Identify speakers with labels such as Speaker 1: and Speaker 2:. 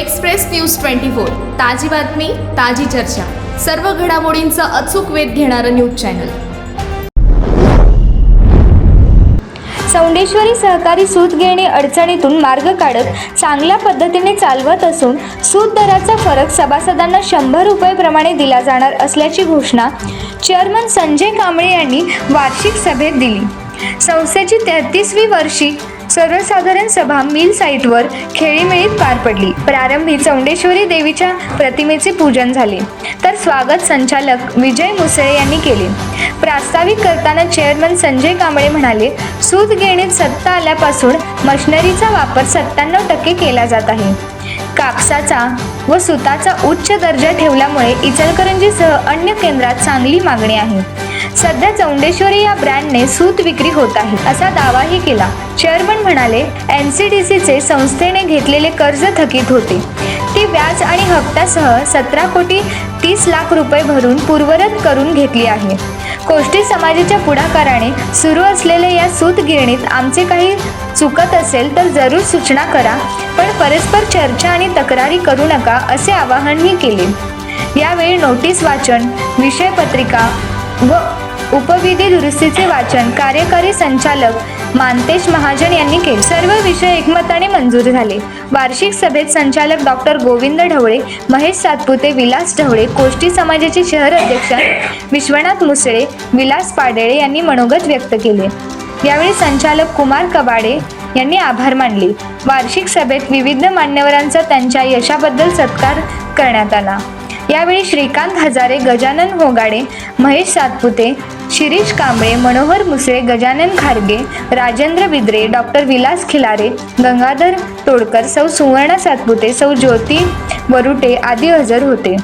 Speaker 1: Express news twenty four. ताजी बातमी ताजी चर्चा. सर्व घडामोडींचा अचूक वेध घेणारं न्यूज चॅनल.
Speaker 2: सौंडेश्वरी सहकारी सूत घेणे अडचणीतून मार्ग काढत चांगल्या पद्धतीने चालवत असून सूत दराचा फरक सभासदांना शंभर रुपये दिला जाणार असल्याची घोषणा चेअरमन संजय कांबळे यांनी वार्षिक सभेत दिली. संस्थेची तेहतीसवी वर्षी सर्वसाधारण सभा मिल साईटवर खेळीमेळीत पार पडली. प्रारंभी चौंडेश्वरी देवीच्या प्रतिमेचे पूजन झाले. तर स्वागत संचालक विजय मुसळे यांनी केले. प्रास्ताविक करताना चेअरमन संजय कांबळे म्हणाले सूत घेणीत सत्ता आल्यापासून मशनरीचा वापर सत्त्याण्णव टक्के केला जात आहे. कापसाचा व सुताचा उच्च दर्जा ठेवल्यामुळे इचलकरंजीसह अन्य केंद्रात चांगली मागणी आहे. सध्या चौंडेश्वरी या ब्रँडने सूत विक्री होत आहे. असा दावाही केला. चेअरमन म्हणाले एन सी डी सीचे संस्थेने घेतलेले कर्ज थकीत होते. ती व्याज आणि हप्त्यासह सतरा कोटी तीस लाख रुपये भरून पूर्वरत करून घेतली आहे. कोष्टी समाजाच्या पुढाकाराने सुरू असलेल्या या सूत गिरणीत आमचे काही चुकत असेल तर जरूर सूचना करा पण परस्पर चर्चा आणि तक्रारी करू नका असे आवाहनही केले. यावेळी नोटीस वाचन विषयपत्रिका व उपविधी दुरुस्तीचे वाचन कार्यकारी संचालक मानतेश महाजन यांनी केले. सर्व विषय एकमताने मंजूर झाले. वार्षिक सभेत संचालक डॉक्टर गोविंद ढवळे महेश सातपुते विलास ढवळे कोष्टी समाजाचे शहर अध्यक्ष विश्वनाथ मुसळे विलास पाडेळे यांनी मनोगत व्यक्त केले. यावेळी संचालक कुमार कबाडे यांनी आभार मानले. वार्षिक सभेत विविध मान्यवरांचा त्यांच्या यशाबद्दल सत्कार करण्यात आला. यावेळी श्रीकांत हजारे गजानन होगाडे महेश सातपुते शिरीष कांबळे मनोहर मुसळे गजानन खारगे राजेंद्र बिद्रे डॉक्टर विलास खिलारे गंगाधर तोडकर सौ सुवर्णा सातपुते सौ ज्योती वरुटे आदी हजर होते.